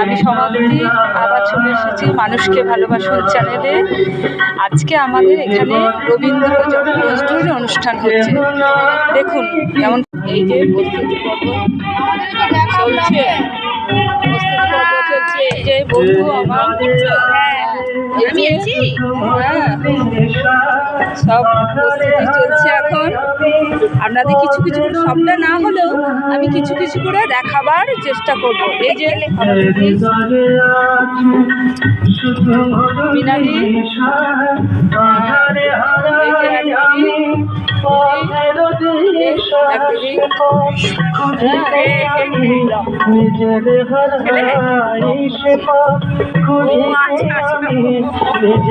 আমি সমাপ্তি আবার চলে এসেছি, মানুষকে ভালোবাসুন চ্যানেলে। আজকে আমাদের এখানে রবীন্দ্র নজরুল অনুষ্ঠান হচ্ছে। দেখুন যেমন এই যে প্রস্তুতি পর্ব চলছে। প্রস্তুতি পর্ব চলছে। এই যে বন্ধু আমার। আমি আছি? হ্যাঁ। সব প্রস্তুতি চলছে এখন। আপনাদের কিছু কিছু সবটা না হলেও আমি কিছু কিছু করে দেখাবার চেষ্টা করব। এই যে মিনালি।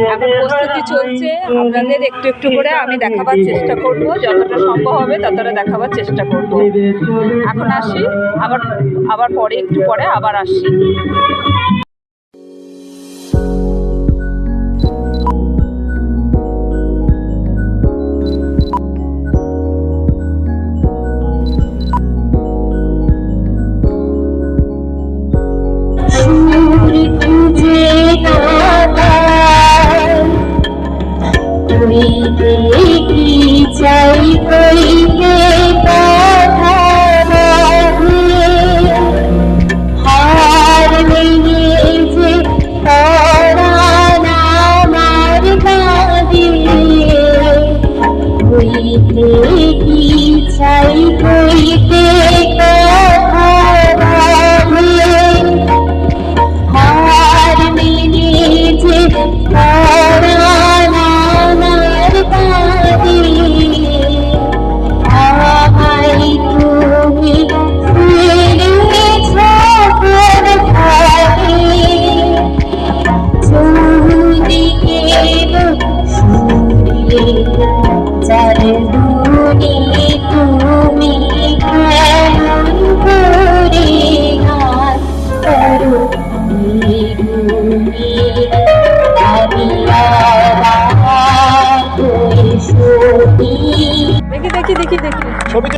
এখন প্রস্তুতি চলছে আপনাদের একটু একটু করে আমি দেখাবার চেষ্টা করব যতটা সম্ভব হবে ততটা দেখাবার চেষ্টা করব এখন আসি, আবার আবার পরে, একটু পরে আবার আসি। Oh. আবার দেখি দেখি দেখি। দেখি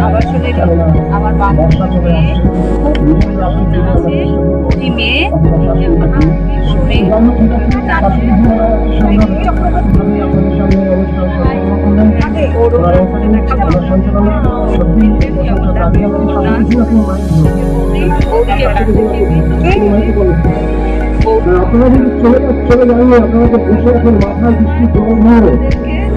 আমাদের আমার বান্ধবী মেয়ে মেয়ে শুনে আপনারা যদি চলে চলে যাবেন আপনারা যে বসে আছেন মাথার দৃষ্টি জল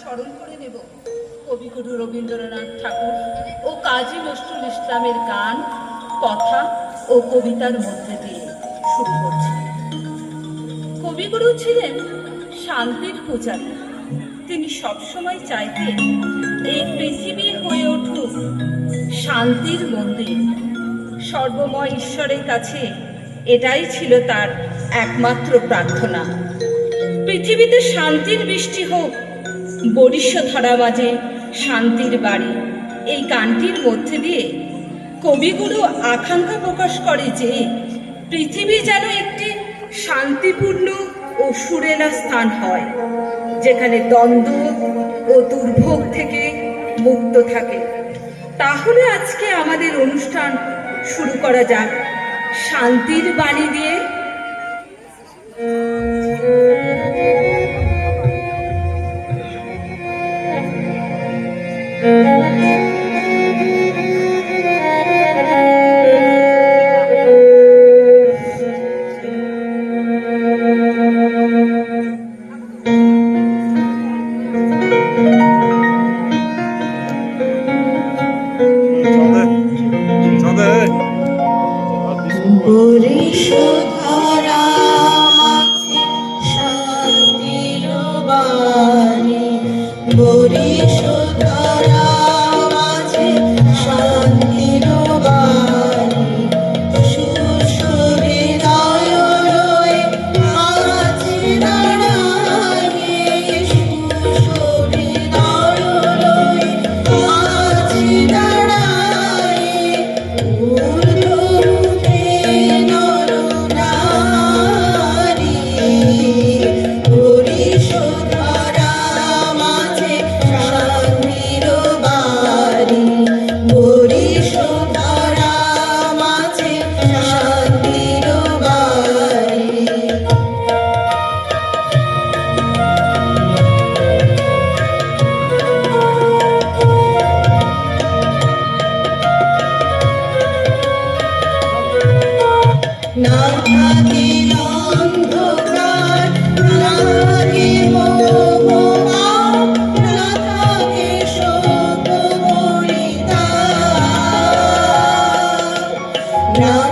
স্মরণ করে নেব। কবিগুরু রবীন্দ্রনাথ ঠাকুর ও কাজী নজরুল ইসলামের গান, কথা ও কবিতার মধ্যে দিয়ে শুরু করছি। কবিগুরু ছিলেন শান্তির পূজারী। তিনি সবসময় চাইতেন এই পৃথিবী হয়ে উঠুক শান্তির মন্দির। সর্বময় ঈশ্বরের কাছে এটাই ছিল তার একমাত্র প্রার্থনা। পৃথিবীতে শান্তির বৃষ্টি হোক বরিষ্য ধরা বাজে শান্তির বাড়ি। এই গানটির মধ্যে দিয়ে কবিগুরু আকাঙ্ক্ষা প্রকাশ করে যে পৃথিবী যেন একটি শান্তিপূর্ণ ও সুরেলা স্থান হয়, যেখানে দ্বন্দ্ব ও দুর্ভোগ থেকে মুক্ত থাকে। তাহলে আজকে আমাদের অনুষ্ঠান শুরু করা যাক। শান্তির বাণী দিয়ে পরিশোধরা না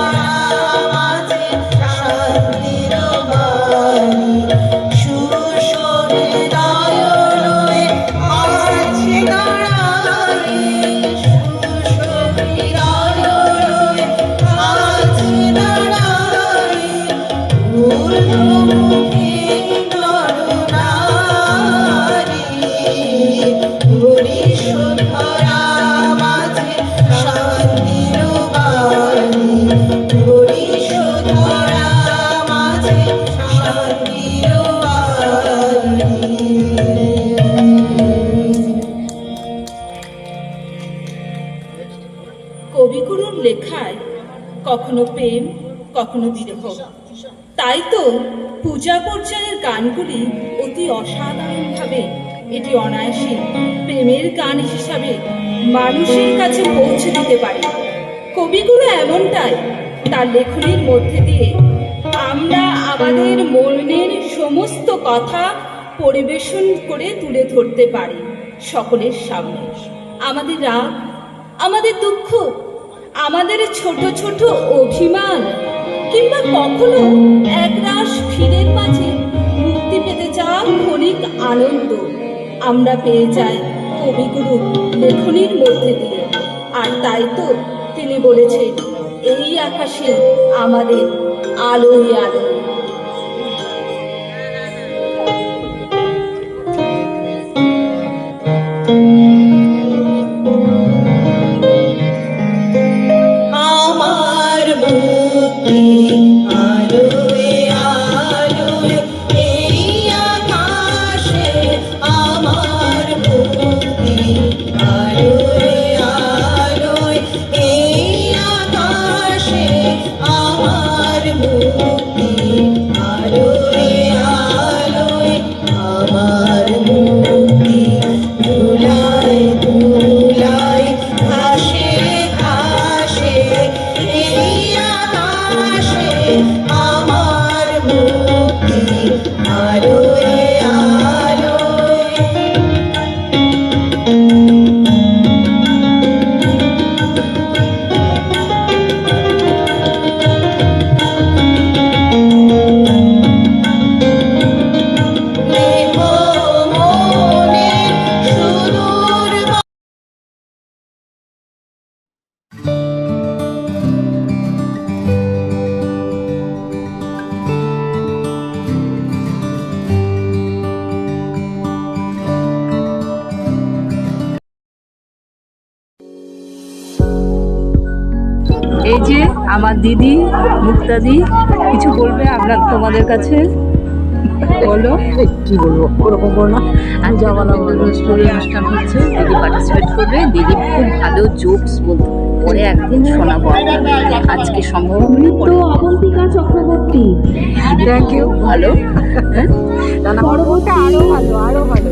কখনো প্রেম, কখনো বিরহ। তাই তো পূজা পর্যায়ের গানগুলি অতি অসাধারণভাবে, এটি অনায়াসে প্রেমের গান হিসাবে মানুষের কাছে পৌঁছে দিতে পারে। কবিগুলো এমনটাই তার লেখনীর মধ্যে দিয়ে, আমরা আমাদের মনের সমস্ত কথা পরিবেশন করে তুলে ধরতে পারি সকলের সামনে। আমাদের রাগ, আমাদের দুঃখ আমাদের ছোট ছোট অভিমান কিংবা কখনো একরাশ ভিড়ের মাঝে মুক্তি পেতে চাওয়া ক্ষণিক আনন্দ। আমরা পেয়ে যাই কবিগুরু লেখনির মধ্যে দিয়ে। আর তাই তো তিনি বলেছেন, এই আকাশে আমাদের আলোই আলো। এই যে আমার দিদি মুক্তাদি কিছু বলবে? আপনার তোমাদের কাছে বলো। কি বলব? ওরকম করো না। আজকে রবীন্দ্র স্টোরি অনুষ্ঠান হচ্ছে দিদি পার্টিসিপেট করবে। দিদি খুব ভালো জোকস বলতে পরে একদিন শোনাবো। আজকে সম্ভব হলে পরে অবন্তিকা চক্রবর্তী। থ্যাংক ইউ ভালো। হ্যাঁ? পরবর্তী আরও ভালো আরও ভালো।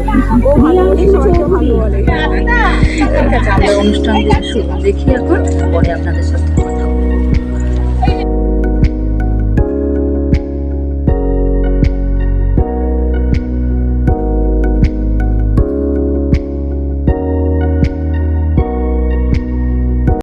ও ভালো ভালো বলে। ঠিক আছে আমরা অনুষ্ঠান দেখি দেখি এখন। পরে আপনাদের সাথে